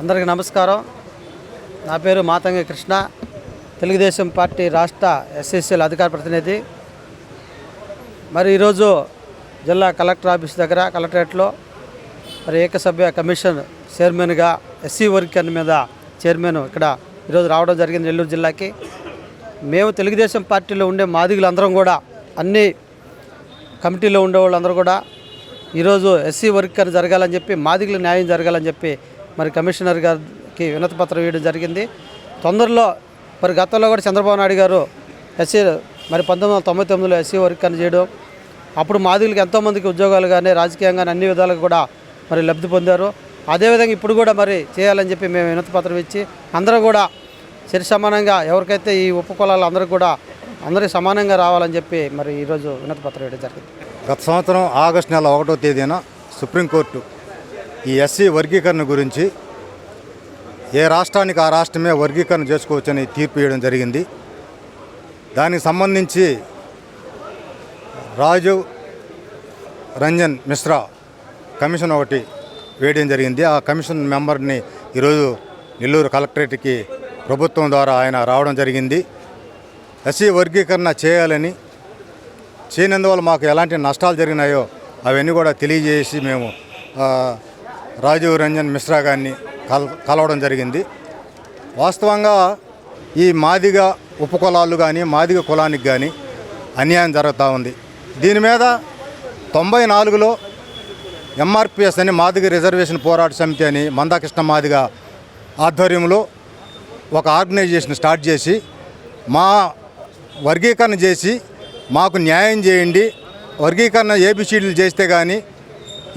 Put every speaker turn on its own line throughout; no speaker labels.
అందరికీ నమస్కారం. నా పేరు మాతంగి కృష్ణ. తెలుగుదేశం పార్టీ రాష్ట్ర ఎస్ఎస్ఎల్ అధికార ప్రతినిధి. మరి ఈరోజు జిల్లా కలెక్టర్ ఆఫీస్ దగ్గర కలెక్టరేట్లో మరి ఏకసభ్య కమిషన్ చైర్మన్గా ఎస్సీ వర్గన్ మీద చైర్మన్ ఇక్కడ ఈరోజు రావడం జరిగింది నెల్లూరు జిల్లాకి. మేము తెలుగుదేశం పార్టీలో ఉండే మాదిగులందరం కూడా అన్ని కమిటీలో ఉండే వాళ్ళందరూ కూడా ఈరోజు ఎస్సీ వర్క్ అని జరగాలని చెప్పి మాదిగుల న్యాయం జరగాలని చెప్పి మరి కమిషనర్ గారికి వినతి పత్రం ఇవ్వడం జరిగింది. తొందరలో మరి గతంలో కూడా చంద్రబాబు నాయుడు గారు ఎస్సీ మరి పంతొమ్మిది వందల తొంభై తొమ్మిదిలో ఎస్సీ వర్క్ అని చేయడం అప్పుడు మాదిగులకు ఎంతోమందికి ఉద్యోగాలు కానీ రాజకీయంగా అన్ని విధాలుగా కూడా మరి లబ్ధి పొందారు. అదేవిధంగా ఇప్పుడు కూడా మరి చేయాలని చెప్పి మేము వినతి పత్రం ఇచ్చి అందరూ కూడా సరి సమానంగా ఎవరికైతే ఈ ఉపకులాలు అందరికీ కూడా అందరికీ సమానంగా రావాలని చెప్పి మరి ఈరోజు వినతి పత్రం ఇవ్వడం జరిగింది.
గత సంవత్సరం ఆగస్టు నెల ఒకటో తేదీన సుప్రీంకోర్టు ఈ ఎస్సీ వర్గీకరణ గురించి ఏ రాష్ట్రానికి ఆ రాష్ట్రమే వర్గీకరణ చేసుకోవచ్చని తీర్పు ఇవ్వడం జరిగింది. దానికి సంబంధించి రాజు రంజన్ మిశ్రా కమిషన్ ఒకటి వేయడం జరిగింది. ఆ కమిషన్ మెంబర్ని ఈరోజు నెల్లూరు కలెక్టరేట్కి ప్రభుత్వం ద్వారా ఆయన రావడం జరిగింది. ఎస్సీ వర్గీకరణ చేయాలని చేయనందువల్ల మాకు ఎలాంటి నష్టాలు జరిగినాయో అవన్నీ కూడా తెలియజేసి మేము రాజీవ్ రంజన్ మిశ్రా గారిని కల కలవడం జరిగింది. వాస్తవంగా ఈ మాదిగ ఉపకులాలు కానీ మాదిగ కులానికి కానీ అన్యాయం జరుగుతూ ఉంది. దీని మీద తొంభై నాలుగులో ఎంఆర్పిఎస్ అని మాదిగ రిజర్వేషన్ పోరాట సమితి అని మందాకృష్ణ మాదిగ ఆధ్వర్యంలో ఒక ఆర్గనైజేషన్ స్టార్ట్ చేసి మా వర్గీకరణ చేసి మాకు న్యాయం చేయండి. వర్గీకరణ ఏబిసిడీలు చేస్తే కానీ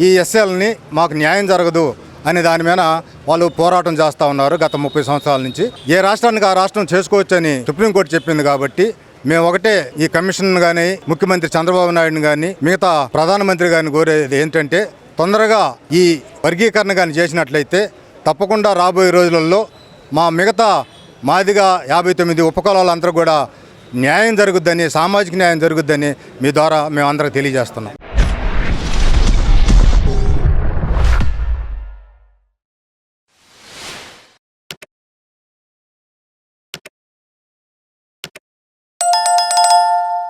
ఈ ఎస్ఎల్ని మాకు న్యాయం జరగదు అనే దాని మీద వాళ్ళు పోరాటం చేస్తూ ఉన్నారు గత ముప్పై సంవత్సరాల నుంచి. ఏ రాష్ట్రానికి ఆ రాష్ట్రం చేసుకోవచ్చని సుప్రీంకోర్టు చెప్పింది కాబట్టి మేము ఒకటే ఈ కమిషన్ కానీ ముఖ్యమంత్రి చంద్రబాబు నాయుడు కానీ మిగతా ప్రధానమంత్రి గారిని కోరేది ఏంటంటే తొందరగా ఈ వర్గీకరణ కానీ చేసినట్లయితే తప్పకుండా రాబోయే రోజులలో మా మిగతా మాదిగా యాభై తొమ్మిది ఉపకులాలందరూ కూడా న్యాయం జరుగుద్దని సామాజిక న్యాయం జరుగుద్దని మీ ద్వారా మేము అందరికి తెలియజేస్తున్నాం.